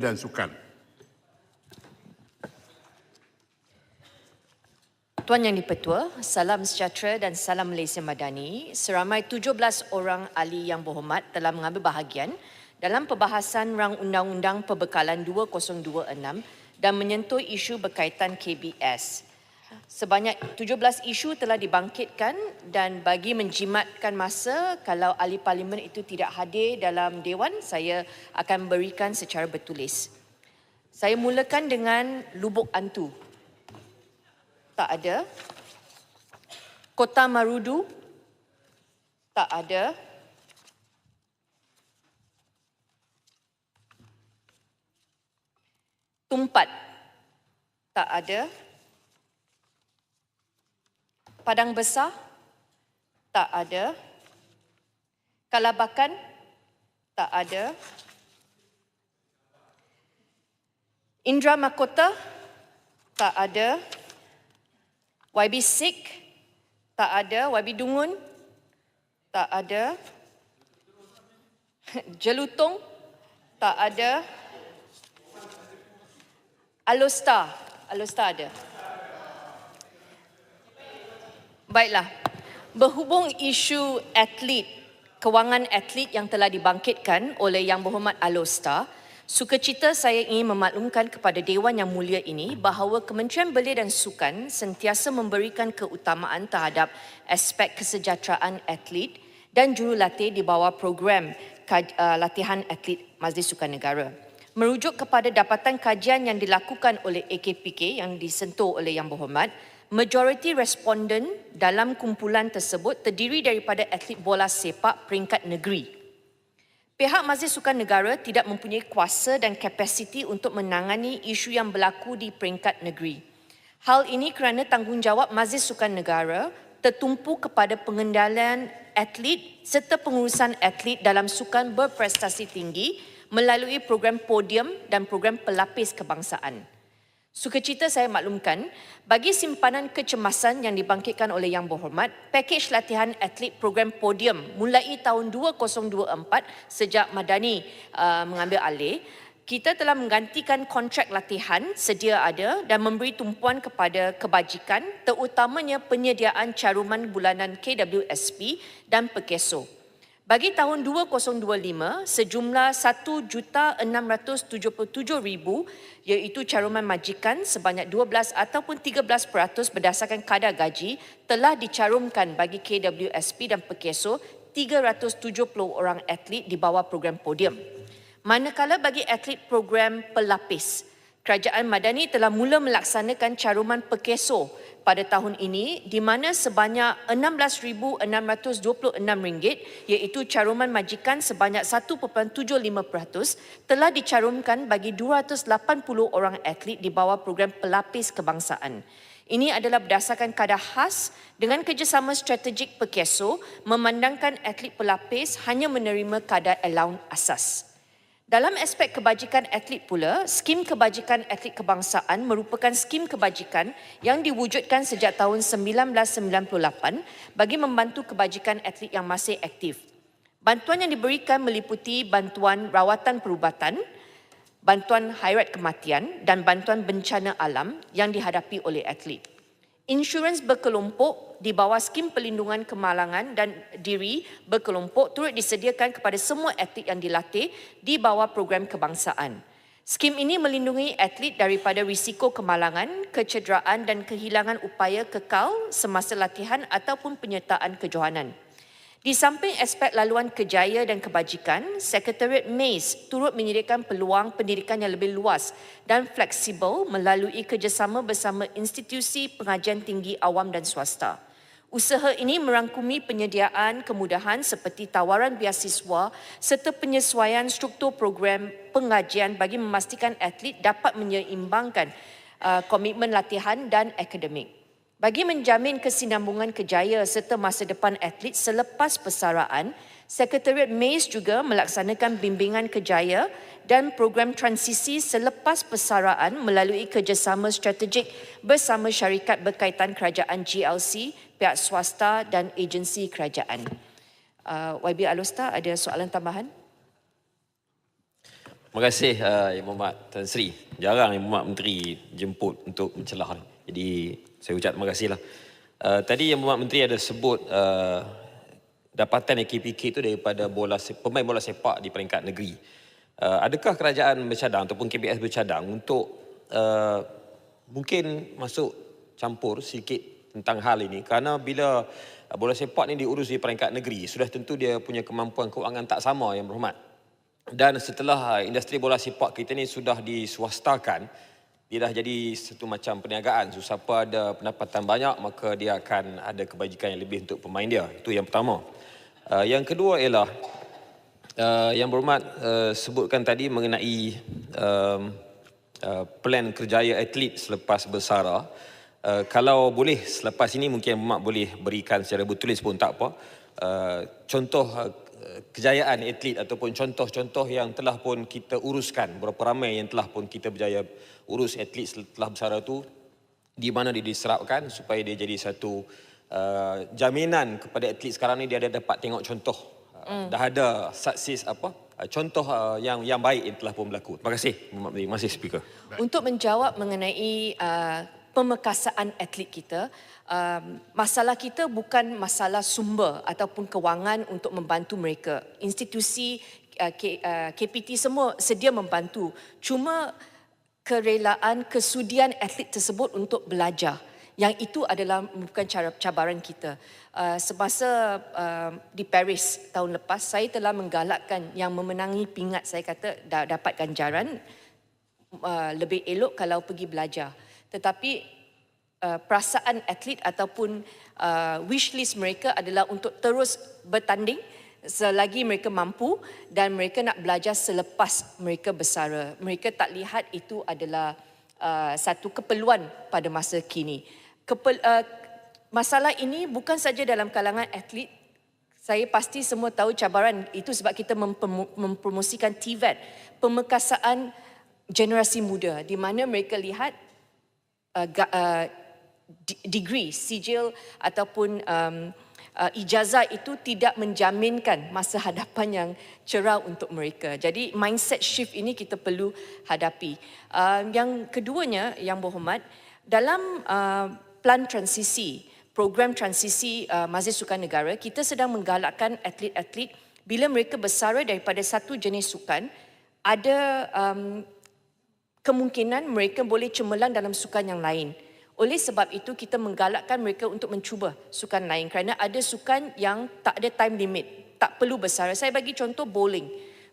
dan Sukan. Tuan Yang Dipertua, salam sejahtera dan salam Malaysia Madani. Seramai 17 orang ahli yang berhormat telah mengambil bahagian dalam perbahasan rang undang-undang perbekalan 2026 dan menyentuh isu berkaitan KBS. Sebanyak 17 isu telah dibangkitkan dan bagi menjimatkan masa kalau ahli parlimen itu tidak hadir dalam dewan, saya akan berikan secara bertulis. Saya mulakan dengan Lubuk Antu. Tak ada. Kota Marudu. Tak ada. Tumpat. Tak ada. Padang Besar. Tak ada. Kalabakan. Tak ada. Indra Makota. Tak ada. YB Sik. Tak ada. YB Dungun. Tak ada. Jelutong. Tak ada. Alostar. Alostar ada. Baiklah. Berhubung isu atlet, kewangan atlet yang telah dibangkitkan oleh Yang Berhormat Alostar, sukacita saya ingin memaklumkan kepada Dewan Yang Mulia ini bahawa Kementerian Belia dan Sukan sentiasa memberikan keutamaan terhadap aspek kesejahteraan atlet dan jurulatih di bawah program uh, latihan atlet Majlis Sukan Negara merujuk kepada dapatan kajian yang dilakukan oleh AKPK yang disentuh oleh Yang Berhormat, majoriti responden dalam kumpulan tersebut terdiri daripada atlet bola sepak peringkat negeri. Pihak Majlis Sukan Negara tidak mempunyai kuasa dan kapasiti untuk menangani isu yang berlaku di peringkat negeri. Hal ini kerana tanggungjawab Majlis Sukan Negara tertumpu kepada pengendalian atlet serta pengurusan atlet dalam sukan berprestasi tinggi melalui program podium dan program pelapis kebangsaan. Sukacita saya maklumkan, bagi simpanan kecemasan yang dibangkitkan oleh Yang Berhormat, pakej latihan atlet program podium mulai tahun 2024 sejak Madani uh, mengambil alih, kita telah menggantikan kontrak latihan sedia ada dan memberi tumpuan kepada kebajikan terutamanya penyediaan caruman bulanan KWSP dan Pekeso. Bagi tahun 2025, sejumlah 1,677,000 iaitu caruman majikan sebanyak 12 ataupun 13% berdasarkan kadar gaji telah dicarumkan bagi KWSP dan Pekeso 370 orang atlet di bawah program podium. Manakala bagi atlet program pelapis, Kerajaan Madani telah mula melaksanakan caruman Pekeso pada tahun ini di mana sebanyak RM16,626 iaitu caruman majikan sebanyak 1.75% telah dicarumkan bagi 280 orang atlet di bawah program pelapis kebangsaan. Ini adalah berdasarkan kadar khas dengan kerjasama strategik Pekeso memandangkan atlet pelapis hanya menerima kadar allowance asas. Dalam aspek kebajikan atlet pula, skim kebajikan atlet kebangsaan merupakan skim kebajikan yang diwujudkan sejak tahun 1998 bagi membantu kebajikan atlet yang masih aktif. Bantuan yang diberikan meliputi bantuan rawatan perubatan, bantuan hairat kematian dan bantuan bencana alam yang dihadapi oleh atlet. Insurans berkelompok di bawah skim pelindungan kemalangan dan diri berkelompok turut disediakan kepada semua atlet yang dilatih di bawah program kebangsaan. Skim ini melindungi atlet daripada risiko kemalangan, kecederaan dan kehilangan upaya kekal semasa latihan ataupun penyertaan kejohanan. Di samping aspek laluan kejaya dan kebajikan, Sekretariat MAIS turut menyediakan peluang pendidikan yang lebih luas dan fleksibel melalui kerjasama bersama institusi pengajian tinggi awam dan swasta. Usaha ini merangkumi penyediaan kemudahan seperti tawaran biasiswa serta penyesuaian struktur program pengajian bagi memastikan atlet dapat menyeimbangkan uh, komitmen latihan dan akademik. Bagi menjamin kesinambungan kejaya serta masa depan atlet selepas persaraan, Sekretariat MAIS juga melaksanakan bimbingan kejaya dan program transisi selepas persaraan melalui kerjasama strategik bersama syarikat berkaitan kerajaan GLC, pihak swasta dan agensi kerajaan. Uh, YB Alusta, ada soalan tambahan? Terima kasih uh, Yang Berhormat Tan Sri. Jarang Yang Berhormat Menteri jemput untuk mencelah. Jadi saya ucap terima kasihlah. Uh, tadi Yang Berhormat Menteri ada sebut uh, dapatan KPK itu daripada bola pemain bola sepak di peringkat negeri. Uh, adakah kerajaan bercadang ataupun KBS bercadang untuk uh, mungkin masuk campur sedikit tentang hal ini kerana bila bola sepak ni diurus di peringkat negeri sudah tentu dia punya kemampuan keuangan tak sama yang berhormat dan setelah industri bola sepak kita ni sudah diswastakan dia dah jadi satu macam perniagaan. So siapa ada pendapatan banyak maka dia akan ada kebajikan yang lebih untuk pemain dia. Itu yang pertama. Uh, yang kedua ialah uh, yang berhormat uh, sebutkan tadi mengenai um, uh, plan kerjaya atlet selepas bersara. Uh, kalau boleh selepas ini mungkin mak boleh berikan secara bertulis pun tak apa. Uh, contoh uh, kejayaan atlet ataupun contoh-contoh yang telah pun kita uruskan berapa ramai yang telah pun kita berjaya urus atlet setelah bersara tu di mana dia diserapkan supaya dia jadi satu uh, jaminan kepada atlet sekarang ni dia ada dapat tengok contoh uh, mm. dah ada sukses apa uh, contoh uh, yang yang baik yang telah pun berlaku. Terima kasih. Terima kasih speaker. Untuk menjawab mengenai uh, pemekasaan atlet kita, um, masalah kita bukan masalah sumber ataupun kewangan untuk membantu mereka. Institusi uh, K, uh, KPT semua sedia membantu. Cuma kerelaan, kesudian atlet tersebut untuk belajar. Yang itu adalah bukan cara cabaran kita. Uh, semasa uh, di Paris tahun lepas, saya telah menggalakkan yang memenangi pingat saya kata dapat ganjaran uh, lebih elok kalau pergi belajar tetapi uh, perasaan atlet ataupun uh, wish list mereka adalah untuk terus bertanding selagi mereka mampu dan mereka nak belajar selepas mereka bersara. Mereka tak lihat itu adalah uh, satu keperluan pada masa kini. Kepel, uh, masalah ini bukan saja dalam kalangan atlet. Saya pasti semua tahu cabaran itu sebab kita mempromosikan TVET, pemekasaan generasi muda di mana mereka lihat uh, uh, degree, sijil ataupun um, uh, ijazah itu tidak menjaminkan masa hadapan yang cerah untuk mereka. Jadi mindset shift ini kita perlu hadapi. Uh, yang keduanya, yang berhormat, dalam uh, plan transisi, program transisi uh, Majlis Sukan Negara, kita sedang menggalakkan atlet-atlet bila mereka bersara daripada satu jenis sukan, ada um, kemungkinan mereka boleh cemerlang dalam sukan yang lain. Oleh sebab itu kita menggalakkan mereka untuk mencuba sukan lain kerana ada sukan yang tak ada time limit, tak perlu besar. Saya bagi contoh bowling.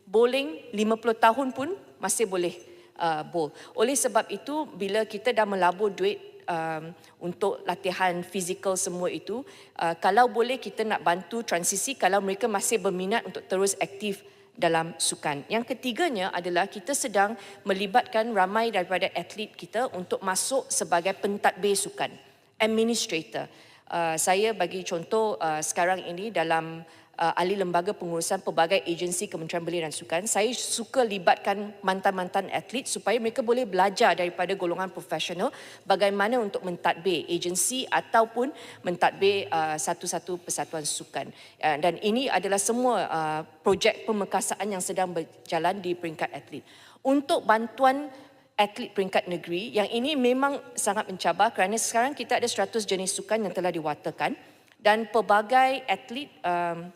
Bowling 50 tahun pun masih boleh uh, bowl. Oleh sebab itu bila kita dah melabur duit um, untuk latihan fizikal semua itu, uh, kalau boleh kita nak bantu transisi kalau mereka masih berminat untuk terus aktif dalam sukan. Yang ketiganya adalah kita sedang melibatkan ramai daripada atlet kita untuk masuk sebagai pentadbir sukan, administrator. Uh, saya bagi contoh uh, sekarang ini dalam uh, ahli lembaga pengurusan pelbagai agensi Kementerian Belia dan Sukan, saya suka libatkan mantan-mantan atlet supaya mereka boleh belajar daripada golongan profesional bagaimana untuk mentadbir agensi ataupun mentadbir uh, satu-satu persatuan sukan. Uh, dan ini adalah semua uh, projek pemekasaan yang sedang berjalan di peringkat atlet. Untuk bantuan atlet peringkat negeri, yang ini memang sangat mencabar kerana sekarang kita ada 100 jenis sukan yang telah diwatakan dan pelbagai atlet um,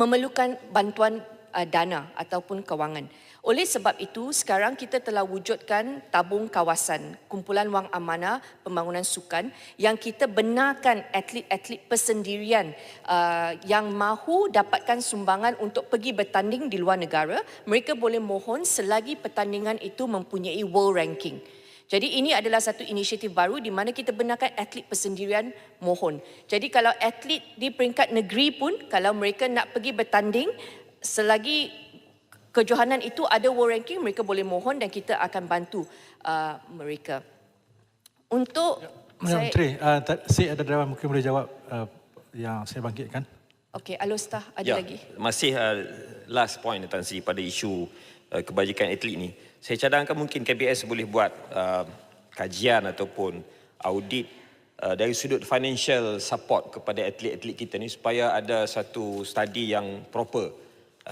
memerlukan bantuan uh, dana ataupun kewangan. Oleh sebab itu, sekarang kita telah wujudkan tabung kawasan, kumpulan wang amanah pembangunan sukan yang kita benarkan atlet-atlet persendirian uh, yang mahu dapatkan sumbangan untuk pergi bertanding di luar negara. Mereka boleh mohon selagi pertandingan itu mempunyai world ranking. Jadi ini adalah satu inisiatif baru di mana kita benarkan atlet persendirian mohon. Jadi kalau atlet di peringkat negeri pun kalau mereka nak pergi bertanding selagi kejohanan itu ada world ranking mereka boleh mohon dan kita akan bantu uh, mereka. Untuk ya, saya Menteri, uh, saya ada dalam mungkin boleh jawab uh, yang saya bangkitkan. Okey, Alustah ada ya, lagi. Masih uh, last point Tan Sri pada isu uh, kebajikan atlet ni saya cadangkan mungkin KBS boleh buat uh, kajian ataupun audit uh, dari sudut financial support kepada atlet-atlet kita ni supaya ada satu study yang proper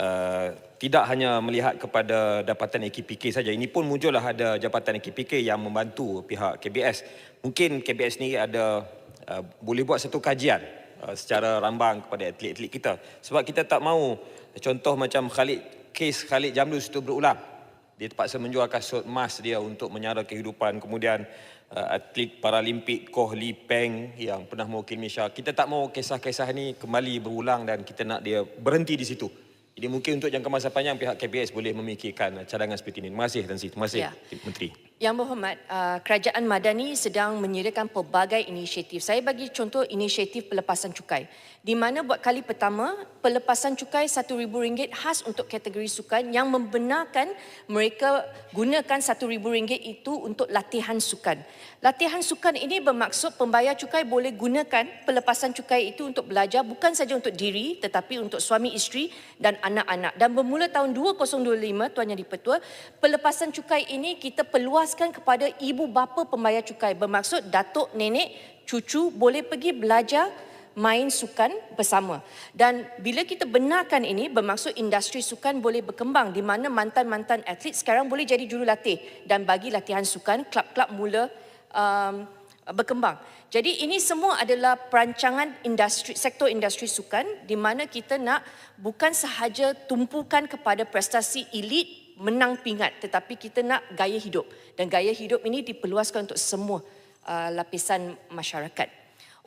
uh, tidak hanya melihat kepada dapatan AKPK saja. Ini pun muncullah ada jabatan AKPK yang membantu pihak KBS. Mungkin KBS ni ada uh, boleh buat satu kajian uh, secara rambang kepada atlet-atlet kita. Sebab kita tak mahu contoh macam Khalid kes Khalid Jamlus itu berulang. Dia terpaksa menjual kasut emas dia untuk menyara kehidupan. Kemudian uh, atlet Paralimpik Koh Lee Peng yang pernah mewakili Malaysia. Kita tak mahu kisah-kisah ni kembali berulang dan kita nak dia berhenti di situ. Jadi mungkin untuk jangka masa panjang pihak KBS boleh memikirkan cadangan seperti ini. Terima kasih Tan Sri. Terima kasih Ya. Menteri. Yang berhormat, uh, Kerajaan Madani sedang menyediakan pelbagai inisiatif. Saya bagi contoh inisiatif pelepasan cukai. Di mana buat kali pertama, pelepasan cukai RM1,000 khas untuk kategori sukan yang membenarkan mereka gunakan RM1,000 itu untuk latihan sukan. Latihan sukan ini bermaksud pembayar cukai boleh gunakan pelepasan cukai itu untuk belajar bukan saja untuk diri tetapi untuk suami isteri dan anak-anak. Dan bermula tahun 2025, Tuan Yang Dipertua, pelepasan cukai ini kita perluaskan kepada ibu bapa pembayar cukai. Bermaksud datuk, nenek, cucu boleh pergi belajar main sukan bersama. Dan bila kita benarkan ini, bermaksud industri sukan boleh berkembang di mana mantan-mantan atlet sekarang boleh jadi jurulatih dan bagi latihan sukan, klub-klub mula um, berkembang. Jadi ini semua adalah perancangan industri sektor industri sukan di mana kita nak bukan sahaja tumpukan kepada prestasi elit menang pingat tetapi kita nak gaya hidup dan gaya hidup ini diperluaskan untuk semua uh, lapisan masyarakat.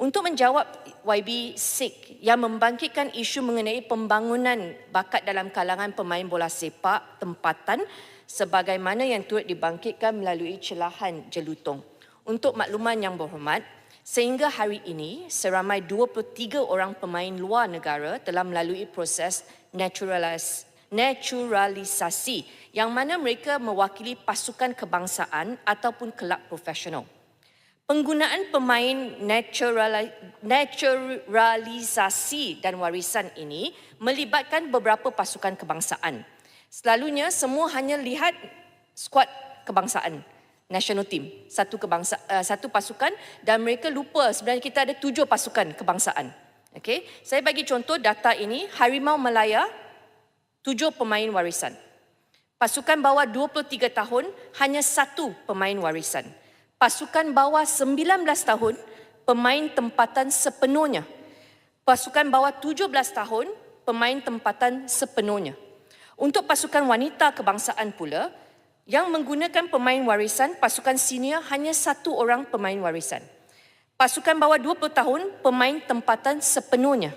Untuk menjawab YB Sik yang membangkitkan isu mengenai pembangunan bakat dalam kalangan pemain bola sepak tempatan sebagaimana yang turut dibangkitkan melalui celahan jelutong. Untuk makluman yang berhormat, sehingga hari ini seramai 23 orang pemain luar negara telah melalui proses naturalis, naturalisasi yang mana mereka mewakili pasukan kebangsaan ataupun kelab profesional. Penggunaan pemain naturali- naturalisasi dan warisan ini melibatkan beberapa pasukan kebangsaan. Selalunya semua hanya lihat skuad kebangsaan, national team, satu kebangsa uh, satu pasukan dan mereka lupa sebenarnya kita ada tujuh pasukan kebangsaan. Okey, saya bagi contoh data ini Harimau Malaya tujuh pemain warisan. Pasukan bawah 23 tahun hanya satu pemain warisan. Pasukan bawah 19 tahun pemain tempatan sepenuhnya. Pasukan bawah 17 tahun pemain tempatan sepenuhnya. Untuk pasukan wanita kebangsaan pula yang menggunakan pemain warisan pasukan senior hanya satu orang pemain warisan. Pasukan bawah 20 tahun pemain tempatan sepenuhnya.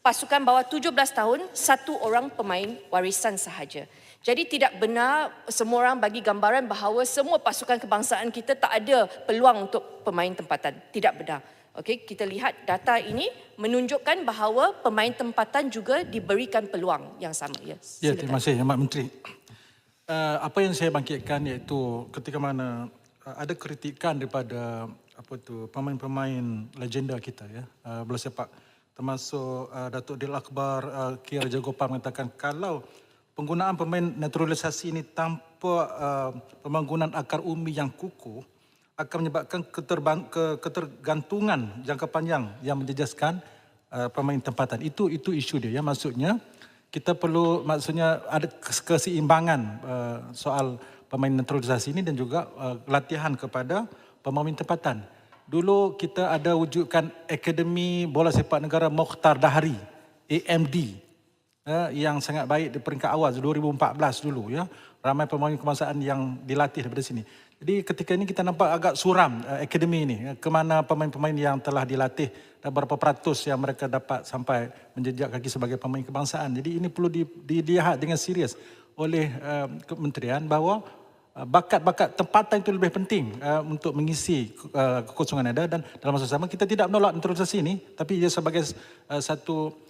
Pasukan bawah 17 tahun satu orang pemain warisan sahaja. Jadi tidak benar semua orang bagi gambaran bahawa semua pasukan kebangsaan kita tak ada peluang untuk pemain tempatan. Tidak benar. Okey, kita lihat data ini menunjukkan bahawa pemain tempatan juga diberikan peluang yang sama. Ya, Ya, terima kasih Yang Menteri. Uh, apa yang saya bangkitkan iaitu ketika mana uh, ada kritikan daripada apa tu pemain-pemain legenda kita ya uh, bola sepak termasuk uh, Datuk Dil Akbar uh, Kia Raja Gopal mengatakan kalau penggunaan pemain naturalisasi ini tanpa uh, pembangunan akar umbi yang kukuh akan menyebabkan keterbang, ke, ketergantungan jangka panjang yang menjejaskan uh, pemain tempatan. Itu itu isu dia ya maksudnya kita perlu maksudnya ada kes- keseimbangan uh, soal pemain naturalisasi ini dan juga uh, latihan kepada pemain tempatan. Dulu kita ada wujudkan Akademi Bola Sepak Negara Mokhtar Dahari, AMD eh, yang sangat baik di peringkat awal 2014 dulu ya. Ramai pemain kebangsaan yang dilatih daripada sini. Jadi ketika ini kita nampak agak suram uh, akademi ini eh, ke mana pemain-pemain yang telah dilatih dan berapa peratus yang mereka dapat sampai menjejak kaki sebagai pemain kebangsaan. Jadi ini perlu di, dilihat dengan serius oleh uh, kementerian bahawa bakat-bakat tempatan itu lebih penting uh, untuk mengisi uh, kekosongan ada dan dalam masa sama kita tidak menolak naturalisasi ini tapi ia sebagai uh, satu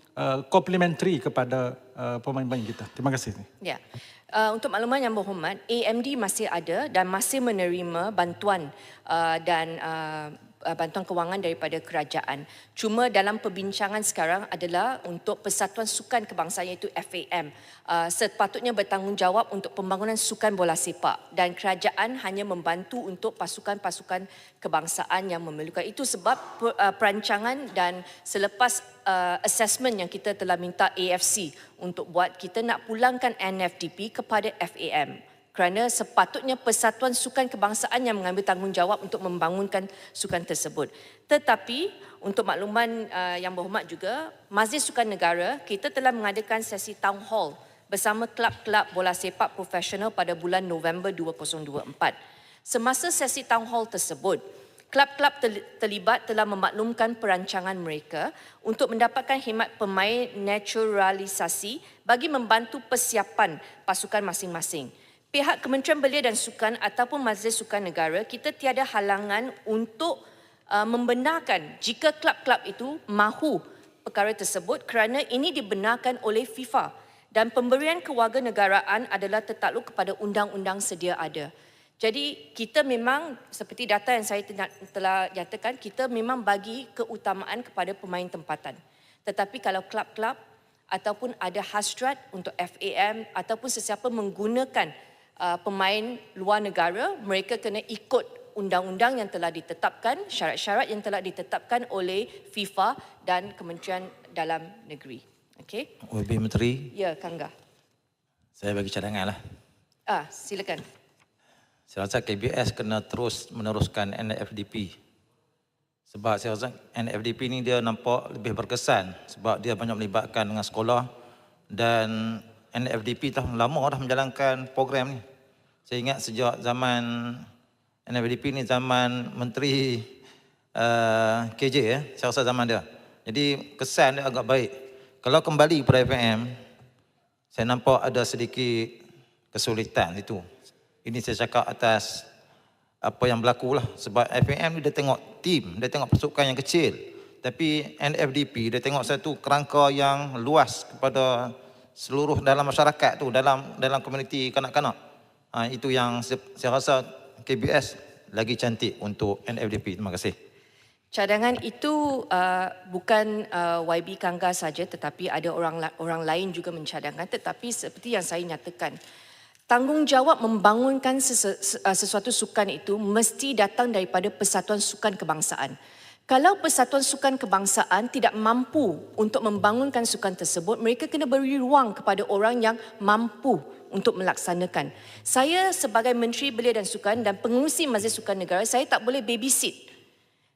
complementary kepada uh, pemain-pemain kita. Terima kasih. Ya. Uh, untuk makluman yang berhormat, AMD masih ada dan masih menerima bantuan uh, dan uh, bantuan kewangan daripada kerajaan. Cuma dalam perbincangan sekarang adalah untuk Persatuan Sukan Kebangsaan iaitu FAM uh, sepatutnya bertanggungjawab untuk pembangunan sukan bola sepak. Dan kerajaan hanya membantu untuk pasukan-pasukan kebangsaan yang memerlukan. Itu sebab uh, perancangan dan selepas assessment yang kita telah minta AFC untuk buat kita nak pulangkan NFDP kepada FAM kerana sepatutnya Persatuan Sukan Kebangsaan yang mengambil tanggungjawab untuk membangunkan sukan tersebut. Tetapi untuk makluman uh, yang berhormat juga, Majlis Sukan Negara kita telah mengadakan sesi town hall bersama kelab-kelab bola sepak profesional pada bulan November 2024. Semasa sesi town hall tersebut, Klub-klub terlibat telah memaklumkan perancangan mereka untuk mendapatkan khidmat pemain naturalisasi bagi membantu persiapan pasukan masing-masing. Pihak Kementerian Belia dan Sukan ataupun Majlis Sukan Negara, kita tiada halangan untuk uh, membenarkan jika klub-klub itu mahu perkara tersebut kerana ini dibenarkan oleh FIFA dan pemberian kewarganegaraan adalah tertakluk kepada undang-undang sedia ada. Jadi kita memang seperti data yang saya telah nyatakan, kita memang bagi keutamaan kepada pemain tempatan. Tetapi kalau klub-klub ataupun ada hasrat untuk FAM ataupun sesiapa menggunakan uh, pemain luar negara, mereka kena ikut undang-undang yang telah ditetapkan, syarat-syarat yang telah ditetapkan oleh FIFA dan Kementerian Dalam Negeri. Okey. WB Menteri. Ya, Kangga. Saya bagi cadangan lah. Ah, silakan. Saya rasa KBS kena terus meneruskan NFDP. Sebab saya rasa NFDP ni dia nampak lebih berkesan sebab dia banyak melibatkan dengan sekolah dan NFDP dah lama dah menjalankan program ni. Saya ingat sejak zaman NFDP ni zaman Menteri uh, KJ ya, saya rasa zaman dia. Jadi kesan dia agak baik. Kalau kembali pada FAM, saya nampak ada sedikit kesulitan itu. Ini saya cakap atas apa yang berlaku lah. Sebab FAM ni dia tengok tim, dia tengok pasukan yang kecil. Tapi NFDP dia tengok satu kerangka yang luas kepada seluruh dalam masyarakat tu dalam dalam komuniti kanak-kanak. Ha, itu yang saya, saya rasa KBS lagi cantik untuk NFDP. Terima kasih. Cadangan itu uh, bukan uh, YB Kangga saja tetapi ada orang orang lain juga mencadangkan tetapi seperti yang saya nyatakan tanggungjawab membangunkan sesu, uh, sesuatu sukan itu mesti datang daripada Persatuan Sukan Kebangsaan. Kalau Persatuan Sukan Kebangsaan tidak mampu untuk membangunkan sukan tersebut, mereka kena beri ruang kepada orang yang mampu untuk melaksanakan. Saya sebagai Menteri Belia dan Sukan dan pengurusi Majlis Sukan Negara, saya tak boleh babysit.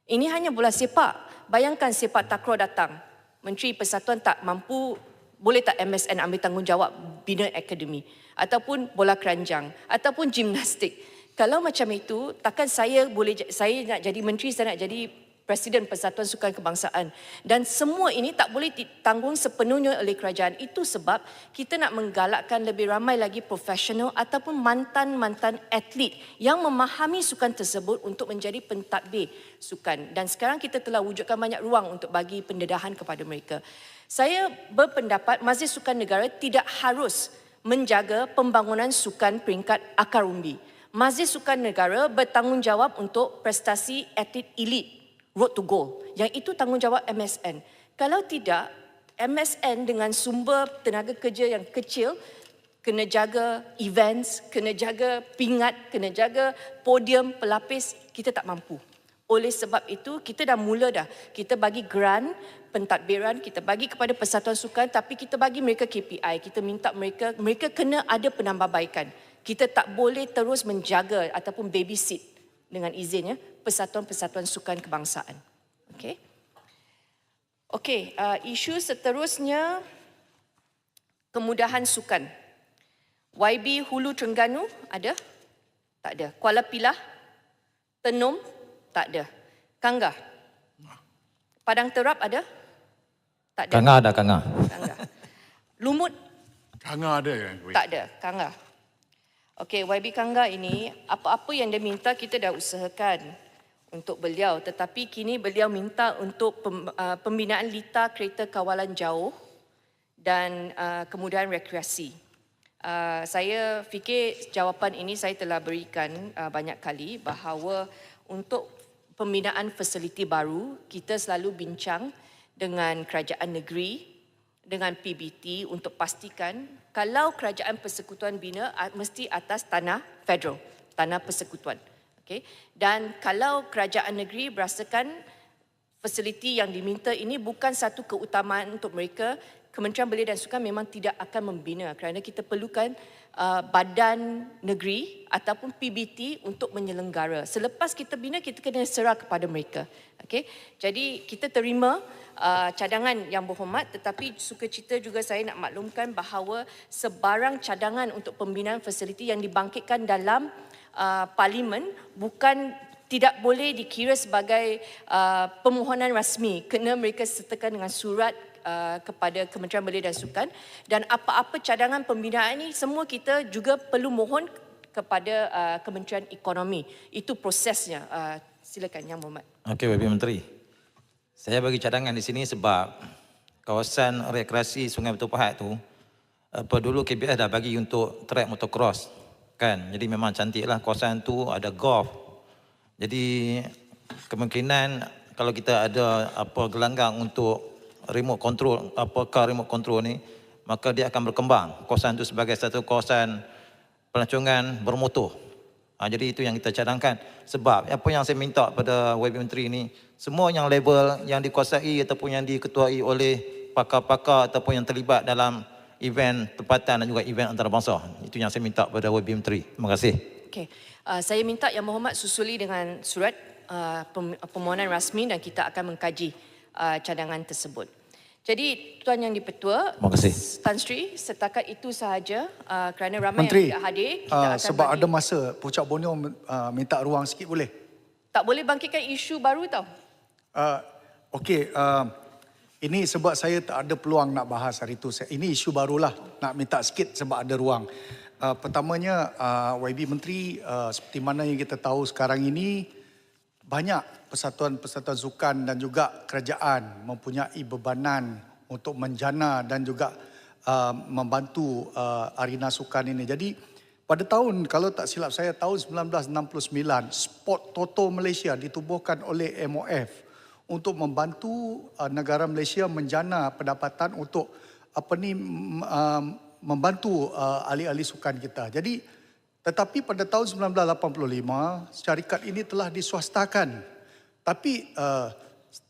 Ini hanya bola sepak. Bayangkan sepak takraw datang. Menteri Persatuan tak mampu, boleh tak MSN ambil tanggungjawab bina akademi? Ataupun bola keranjang? Ataupun gimnastik? Kalau macam itu, takkan saya boleh saya nak jadi menteri, saya nak jadi Presiden Persatuan Sukan Kebangsaan. Dan semua ini tak boleh ditanggung sepenuhnya oleh kerajaan. Itu sebab kita nak menggalakkan lebih ramai lagi profesional ataupun mantan-mantan atlet yang memahami sukan tersebut untuk menjadi pentadbir sukan. Dan sekarang kita telah wujudkan banyak ruang untuk bagi pendedahan kepada mereka. Saya berpendapat Majlis Sukan Negara tidak harus menjaga pembangunan sukan peringkat akar umbi. Majlis Sukan Negara bertanggungjawab untuk prestasi atlet elit road to goal. Yang itu tanggungjawab MSN. Kalau tidak, MSN dengan sumber tenaga kerja yang kecil kena jaga events, kena jaga pingat, kena jaga podium, pelapis, kita tak mampu. Oleh sebab itu, kita dah mula dah. Kita bagi grant pentadbiran, kita bagi kepada persatuan sukan tapi kita bagi mereka KPI. Kita minta mereka mereka kena ada penambahbaikan. Kita tak boleh terus menjaga ataupun babysit dengan izinnya persatuan-persatuan sukan kebangsaan. Okey. Okey, uh, isu seterusnya kemudahan sukan. YB Hulu Terengganu ada? Tak ada. Kuala Pilah? Tenum? Tak ada. Kangga? Padang Terap ada? Tak ada. Kangga ada, Kangga. Kangga. Lumut? Kangga ada ya? Tak ada. Kangga. Okey, YB Kangga ini, apa-apa yang dia minta kita dah usahakan untuk beliau tetapi kini beliau minta untuk uh, pembinaan lita kereta kawalan jauh dan uh, kemudahan rekreasi. Uh, saya fikir jawapan ini saya telah berikan banyak kali bahawa untuk pembinaan fasiliti baru, kita selalu bincang dengan kerajaan negeri, dengan PBT untuk pastikan kalau kerajaan persekutuan bina mesti atas tanah federal, tanah persekutuan. Okay? Dan kalau kerajaan negeri berasakan fasiliti yang diminta ini bukan satu keutamaan untuk mereka, Kementerian Belia dan Sukan memang tidak akan membina kerana kita perlukan uh, badan negeri ataupun PBT untuk menyelenggara. Selepas kita bina, kita kena serah kepada mereka. Okay? Jadi kita terima uh, cadangan yang berhormat tetapi sukacita juga saya nak maklumkan bahawa sebarang cadangan untuk pembinaan fasiliti yang dibangkitkan dalam uh, parlimen bukan tidak boleh dikira sebagai uh, permohonan rasmi. Kena mereka sertakan dengan surat uh, kepada Kementerian Belia dan Sukan. Dan apa-apa cadangan pembinaan ini semua kita juga perlu mohon kepada uh, Kementerian Ekonomi. Itu prosesnya. Uh, silakan yang Muhammad Okey, YB Menteri. Saya bagi cadangan di sini sebab kawasan rekreasi Sungai Batu Pahat tu apa dulu KBS dah bagi untuk track motocross kan. Jadi memang cantiklah kawasan tu ada golf. Jadi kemungkinan kalau kita ada apa gelanggang untuk remote control apa car remote control ni maka dia akan berkembang kawasan itu sebagai satu kawasan pelancongan bermotor. Ha, jadi itu yang kita cadangkan. Sebab apa yang saya minta pada YB Menteri ini, semua yang level yang dikuasai ataupun yang diketuai oleh pakar-pakar ataupun yang terlibat dalam event tempatan dan juga event antarabangsa. Itu yang saya minta pada YB Menteri. Terima kasih. Okey, uh, saya minta Yang Berhormat susuli dengan surat uh, permohonan rasmi dan kita akan mengkaji uh, cadangan tersebut. Jadi Tuan Yang Dipertua, Terima kasih. Tan Sri, setakat itu sahaja uh, kerana ramai Menteri, yang tidak hadir, kita uh, akan sebab bagi, ada masa Pucuk Borneo uh, minta ruang sikit boleh? tak boleh bangkitkan isu baru tau. Uh, Okey, uh, ini sebab saya tak ada peluang nak bahas hari itu. Ini isu barulah, nak minta sikit sebab ada ruang. Uh, pertamanya, uh, YB Menteri, uh, seperti mana yang kita tahu sekarang ini, banyak persatuan-persatuan sukan dan juga kerajaan mempunyai bebanan untuk menjana dan juga uh, membantu uh, arena sukan ini. Jadi pada tahun kalau tak silap saya tahun 1969 Sport Toto Malaysia ditubuhkan oleh MOF untuk membantu uh, negara Malaysia menjana pendapatan untuk apa ni uh, membantu uh, ahli-ahli sukan kita. Jadi tetapi pada tahun 1985 syarikat ini telah diswastakan. Tapi uh,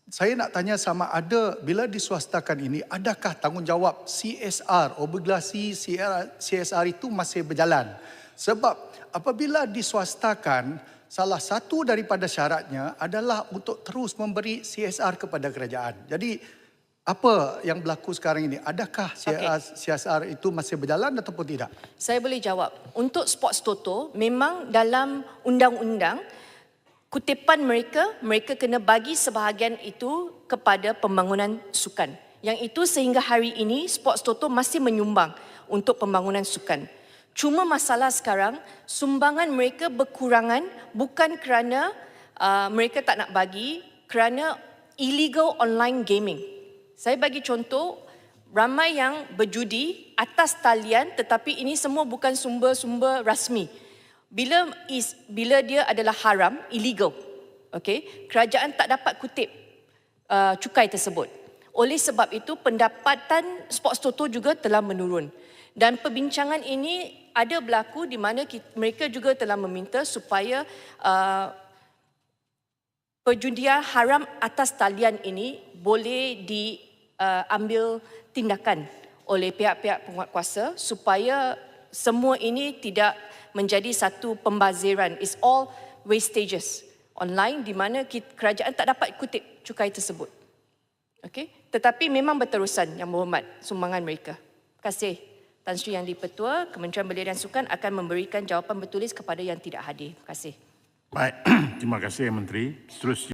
saya nak tanya sama ada bila diswastakan ini adakah tanggungjawab CSR obligasi CSR, CSR itu masih berjalan? Sebab apabila diswastakan salah satu daripada syaratnya adalah untuk terus memberi CSR kepada kerajaan. Jadi apa yang berlaku sekarang ini? Adakah CSR, CSR itu masih berjalan ataupun tidak? Saya boleh jawab. Untuk Sports Toto, memang dalam undang-undang, kutipan mereka, mereka kena bagi sebahagian itu kepada pembangunan sukan. Yang itu sehingga hari ini, Sports Toto masih menyumbang untuk pembangunan sukan. Cuma masalah sekarang, sumbangan mereka berkurangan bukan kerana uh, mereka tak nak bagi, kerana illegal online gaming. Saya bagi contoh, ramai yang berjudi atas talian tetapi ini semua bukan sumber-sumber rasmi. Bila is bila dia adalah haram, illegal. Okey, kerajaan tak dapat kutip uh, cukai tersebut. Oleh sebab itu pendapatan Sports Toto juga telah menurun. Dan perbincangan ini ada berlaku di mana kita, mereka juga telah meminta supaya uh, perjudian haram atas talian ini boleh diambil uh, tindakan oleh pihak-pihak penguatkuasa supaya semua ini tidak menjadi satu pembaziran. It's all wastages online di mana kerajaan tak dapat kutip cukai tersebut. Okey, tetapi memang berterusan yang berhormat sumbangan mereka. Terima kasih. Tan Sri Yang Dipertua, Kementerian Belia dan Sukan akan memberikan jawapan bertulis kepada yang tidak hadir. Terima kasih. Baik, terima kasih Menteri. Seterusnya